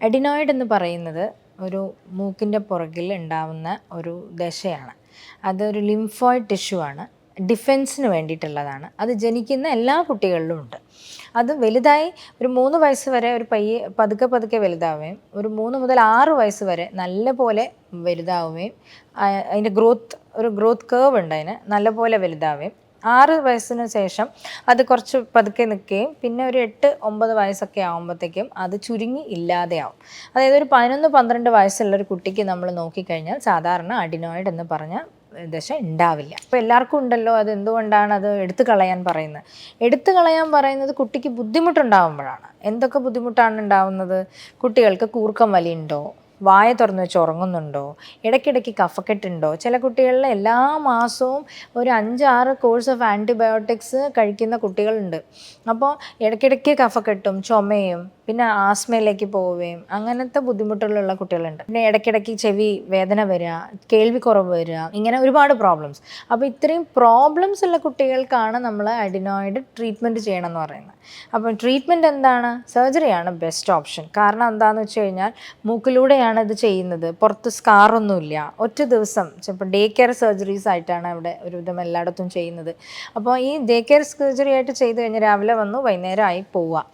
Adenoid എന്ന് പറയുന്നത് ഒരു മൂക്കിന്റെ പുറകിൽ ഉണ്ടാവുന്ന ഒരു ദശയാണ്. അതൊരു ലിംഫോയിഡ് ടിഷ്യൂ ആണ്. ഡിഫെൻസിന് വേണ്ടിയിട്ടുള്ളതാണ്. അത് ജനിക്കുന്ന എല്ലാ കുട്ടികളിലും ഉണ്ട്. അത് വലുതായി ഒരു മൂന്ന് വയസ്സ് വരെ ഒരു പയ്യെ പതുക്കെ പതുക്കെ വലുതാവുകയും ഒരു മൂന്ന് മുതൽ ആറ് വയസ്സ് വരെ നല്ല പോലെ വലുതാവുകയും അതിന്റെ ഗ്രോത്ത് ഒരു ഗ്രോത്ത് കേവ് ഉണ്ട് അതിന് നല്ല പോലെ വലുതാവുകയും ആറ് വയസ്സിന് ശേഷം അത് കുറച്ച് പതുക്കെ നിൽക്കുകയും പിന്നെ ഒരു എട്ട് ഒമ്പത് വയസ്സൊക്കെ ആകുമ്പോഴത്തേക്കും അത് ചുരുങ്ങി ഇല്ലാതെയാവും. അതായത് ഒരു പതിനൊന്ന് പന്ത്രണ്ട് വയസ്സുള്ള ഒരു കുട്ടിക്ക് നമ്മൾ നോക്കിക്കഴിഞ്ഞാൽ സാധാരണ അഡിനോയിഡ് എന്ന് പറഞ്ഞ ദശ ഉണ്ടാവില്ല. അപ്പോൾ എല്ലാവർക്കും ഉണ്ടല്ലോ അത് എന്തുകൊണ്ടാണ് അത് എടുത്തു കളയാൻ പറയുന്നത്? എടുത്തു കളയാൻ പറയുന്നത് കുട്ടിക്ക് ബുദ്ധിമുട്ടുണ്ടാകുമ്പോഴാണ് എന്തൊക്കെ ബുദ്ധിമുട്ടാണ് ഉണ്ടാവുന്നത്? കുട്ടികൾക്ക് കൂർക്കം വലിയുണ്ടോ? വായ തുറന്ന് വെച്ച് ഉറങ്ങുന്നുണ്ടോ? ഇടയ്ക്കിടയ്ക്ക് കഫക്കെട്ടുണ്ടോ? ചില കുട്ടികളിൽ എല്ലാ മാസവും ഒരു അഞ്ചാറ് കോഴ്സ് ഓഫ് ആന്റിബയോട്ടിക്സ് കഴിക്കുന്ന കുട്ടികളുണ്ട്. അപ്പോൾ ഇടയ്ക്കിടയ്ക്ക് കഫക്കെട്ടും ചുമയും പിന്നെ ആസ്മയിലേക്ക് പോവുകയും അങ്ങനത്തെ ബുദ്ധിമുട്ടുകളുള്ള കുട്ടികളുണ്ട്. പിന്നെ ഇടയ്ക്കിടയ്ക്ക് ചെവി വേദന വരിക കേൾവി കുറവ് വരിക ഇങ്ങനെ ഒരുപാട് പ്രോബ്ലംസ് അപ്പോൾ ഇത്രയും പ്രോബ്ലംസ് ഉള്ള കുട്ടികൾക്കാണ് നമ്മൾ അഡിനോയിഡ് ട്രീറ്റ്മെന്റ് ചെയ്യണം എന്ന് പറയുന്നത്. അപ്പം ട്രീറ്റ്മെന്റ് എന്താണ്? സർജറിയാണ് ബെസ്റ്റ് ഓപ്ഷൻ കാരണം എന്താണെന്ന് വെച്ച് കഴിഞ്ഞാൽ മൂക്കിലൂടെയാണ് ഇത് ചെയ്യുന്നത്. പുറത്ത് സ്കാറൊന്നുമില്ല ഒറ്റ ദിവസം ചിലപ്പോൾ ഡേ കെയർ സർജറീസ് ആയിട്ടാണ് അവിടെ ഒരുവിധം എല്ലായിടത്തും ചെയ്യുന്നത്. അപ്പോൾ ഈ ഡേ കെയർ സർജറി ആയിട്ട് ചെയ്ത് കഴിഞ്ഞാൽ രാവിലെ വന്നു വൈകുന്നേരം ആയി പോവുക.